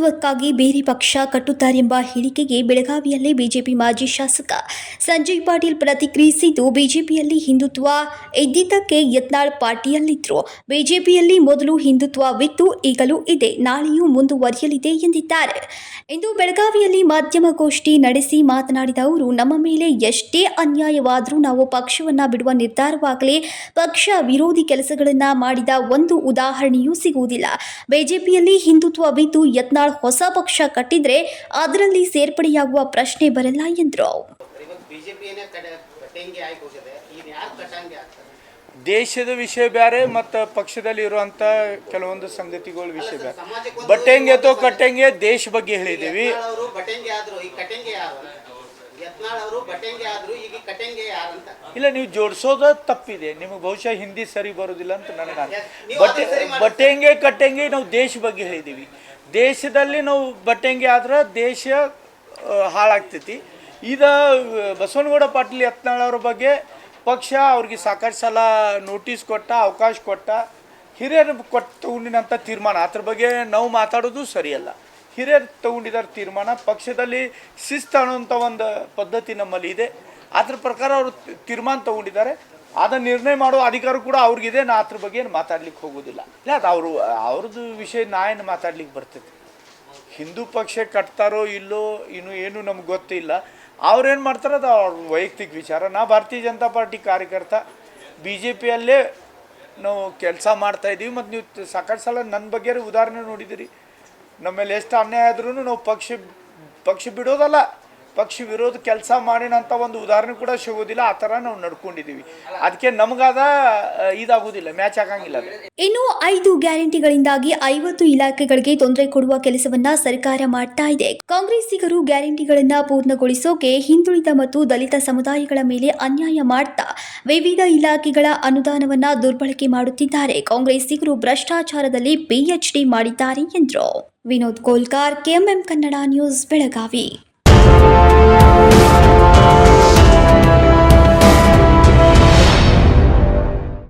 ಲಾಭಕ್ಕಾಗಿ ಬೇರೆ ಪಕ್ಷ ಕಟ್ಟುತ್ತಾರೆಂಬ ಹೇಳಿಕೆಗೆ ಬೆಳಗಾವಿಯಲ್ಲಿ ಬಿಜೆಪಿ ಮಾಜಿ ಶಾಸಕ ಸಂಜಯ್ ಪಾಟೀಲ್ ಪ್ರತಿಕ್ರಿಯಿಸಿದ್ದು, ಬಿಜೆಪಿಯಲ್ಲಿ ಹಿಂದುತ್ವ ಇದ್ದಿದ್ದಕ್ಕೆ ಯತ್ನಾಳ್ ಪಾರ್ಟಿಯಲ್ಲಿದ್ದರು ಬಿಜೆಪಿಯಲ್ಲಿ ಮೊದಲು ಹಿಂದುತ್ವವಿತ್ತು ಈಗಲೂ ಇದೆ, ನಾಳೆಯೂ ಮುಂದುವರಿಯಲಿದೆ ಎಂದಿದ್ದಾರೆ. ಇಂದು ಬೆಳಗಾವಿಯಲ್ಲಿ ಮಾಧ್ಯಮಗೋಷ್ಠಿ ನಡೆಸಿ ಮಾತನಾಡಿದ ಅವರು, ನಮ್ಮ ಮೇಲೆ ಎಷ್ಟೇ ಅನ್ಯಾಯವಾದರೂ ನಾವು ಪಕ್ಷವನ್ನು ಬಿಡುವ ನಿರ್ಧಾರವಾಗಲಿ ಪಕ್ಷ ವಿರೋಧಿ ಕೆಲಸಗಳನ್ನ ಮಾಡಿದ ಒಂದು ಉದಾಹರಣೆಯೂ ಸಿಗುವುದಿಲ್ಲ. ಬಿಜೆಪಿಯಲ್ಲಿ ಹಿಂದುತ್ವವಿದ್ದು ಯತ್ನಾಳ್ ಹೊಸ ಪಕ್ಷ ಕಟ್ಟಿದ್ರೆ ಅದರಲ್ಲಿ ಸೇರ್ಪಡೆಯಾಗುವ ಪ್ರಶ್ನೆ ಬರಲ್ಲ ಎಂದರು. ದೇಶದ ವಿಷಯ ಬೇರೆ ಮತ್ತು ಪಕ್ಷದಲ್ಲಿ ಇರುವಂಥ ಕೆಲವೊಂದು ಸಂಗತಿಗಳ ವಿಷಯ ಬೇರೆ ಬಟ್ಟೆಂಗೆ ಅಥವಾ ಕಟ್ಟೆಂಗೆ ದೇಶ ಬಗ್ಗೆ ಹೇಳಿದ್ದೀವಿ. ಯತ್ನಾಳ್ ಅವರು ಬಟಂಗೆ ಆದ್ರು ಈಗ ಕಟ್ಟಂಗೆ ಯಾರು ಅಂತ ಇಲ್ಲ ನೀವು ಜೋಡಿಸೋದ ತಪ್ಪಿದೆ. ನಿಮಗೆ ಬಹುಶಃ ಹಿಂದಿ ಸರಿ ಬರೋದಿಲ್ಲ ಅಂತ ನನಗೆ ಬಟ್ಟೆ ಕಟ್ಟಂಗೆ ನಾವು ದೇಶ ಬಗ್ಗೆ ಹೇಳಿದ್ದೀವಿ ದೇಶದಲ್ಲಿ ನಾವು ಬಟ್ಟೆಂಗೆ ಆದ್ರೆ ದೇಶ ಹಾಳಾಗ್ತೈತಿ. ಈಗ ಬಸವನಗೌಡ ಪಾಟೀಲ್ ಯತ್ನಾಳ್ ಅವ್ರ ಬಗ್ಗೆ ಪಕ್ಷ ಅವ್ರಿಗೆ ಸಾಕಷ್ಟು ಸಲ ನೋಟಿಸ್ ಕೊಟ್ಟ ಅವಕಾಶ ಕೊಟ್ಟ ಹಿರಿಯರು ಕೊಟ್ಟು ತಗೊಂಡಿನಂಥ ತೀರ್ಮಾನ. ಅದ್ರ ಬಗ್ಗೆ ನಾವು ಮಾತಾಡೋದು ಸರಿಯಲ್ಲ. ಹಿರಿಯರು ತಗೊಂಡಿದ್ದಾರೆ ತೀರ್ಮಾನ. ಪಕ್ಷದಲ್ಲಿ ಶಿಸ್ತು ಅನ್ನೋಂಥ ಒಂದು ಪದ್ಧತಿ ನಮ್ಮಲ್ಲಿ ಇದೆ. ಅದ್ರ ಪ್ರಕಾರ ಅವರು ತೀರ್ಮಾನ ತಗೊಂಡಿದ್ದಾರೆ. ಅದನ್ನು ನಿರ್ಣಯ ಮಾಡೋ ಅಧಿಕಾರ ಕೂಡ ಅವ್ರಿಗಿದೆ. ನಾ ಅದ್ರ ಬಗ್ಗೆ ಏನು ಮಾತಾಡ್ಲಿಕ್ಕೆ ಹೋಗೋದಿಲ್ಲ ಇಲ್ಲ, ಅದು ಅವರು, ಅವ್ರದ್ದು ವಿಷಯ ನಾ ಏನು ಮಾತಾಡ್ಲಿಕ್ಕೆ ಬರ್ತೈತಿ. ಹಿಂದೂ ಪಕ್ಷ ಕಟ್ತಾರೋ ಇಲ್ಲೋ ಇನ್ನು ಏನು ನಮ್ಗೆ ಗೊತ್ತಿಲ್ಲ ಅವ್ರೇನು ಮಾಡ್ತಾರೆ, ಅದು ಅವ್ರ ವೈಯಕ್ತಿಕ ವಿಚಾರ. ನಾ ಭಾರತೀಯ ಜನತಾ ಪಾರ್ಟಿ ಕಾರ್ಯಕರ್ತ. ಬಿ ಜೆ ಪಿಯಲ್ಲೇ ನಾವು ಕೆಲಸ ಮಾಡ್ತಾಯಿದ್ದೀವಿ ಮತ್ತು ನೀವು ಸಾಕಷ್ಟು ಸಲ ನನ್ನ ಬಗ್ಗೆ ಉದಾಹರಣೆ ನೋಡಿದಿರಿ ನಮ್ಮಲ್ಲಿ ಎಷ್ಟು ಅನ್ಯಾಯ ಆದ್ರೂ ನಾವು ಪಕ್ಷಿ ಪಕ್ಷಿ ಬಿಡೋದಲ್ಲ. ಪಕ್ಷ ವಿರೋಧ ಕೆಲಸ ಮಾಡಿನಂಥ ಒಂದು ಉದಾಹರಣೆ ಕೂಡ ಸಿಗೋದಿಲ್ಲ ಆ ಥರ ನಾವು ನಡ್ಕೊಂಡಿದ್ದೀವಿ. ಅದಕ್ಕೆ ನಮಗಾದ ಇದಾಗೋದಿಲ್ಲ ಮ್ಯಾಚ್ ಆಗಂಗಿಲ್ಲ ಇನ್ನು ಐದು ಗ್ಯಾರಂಟಿಗಳಿಂದಾಗಿ ಐವತ್ತು ಇಲಾಖೆಗಳಿಗೆ ತೊಂದರೆ ಕೊಡುವ ಕೆಲಸವನ್ನ ಸರ್ಕಾರ ಮಾಡ್ತಾ ಇದೆ. ಕಾಂಗ್ರೆಸ್ಸಿಗರು ಗ್ಯಾರಂಟಿಗಳನ್ನ ಪೂರ್ಣಗೊಳಿಸೋಕೆ ಹಿಂದುಳಿದ ಮತ್ತು ದಲಿತ ಸಮುದಾಯಗಳ ಮೇಲೆ ಅನ್ಯಾಯ ಮಾಡ್ತಾ ವಿವಿಧ ಇಲಾಖೆಗಳ ಅನುದಾನವನ್ನ ದುರ್ಬಳಕೆ ಮಾಡುತ್ತಿದ್ದಾರೆ. ಕಾಂಗ್ರೆಸ್ಸಿಗರು ಭ್ರಷ್ಟಾಚಾರದಲ್ಲಿ ಪಿಎಚ್ಡಿ ಮಾಡಿದ್ದಾರೆ ಎಂದರು. Vinod Kolkar, KMM Kannada news, Belagavi. Thank you.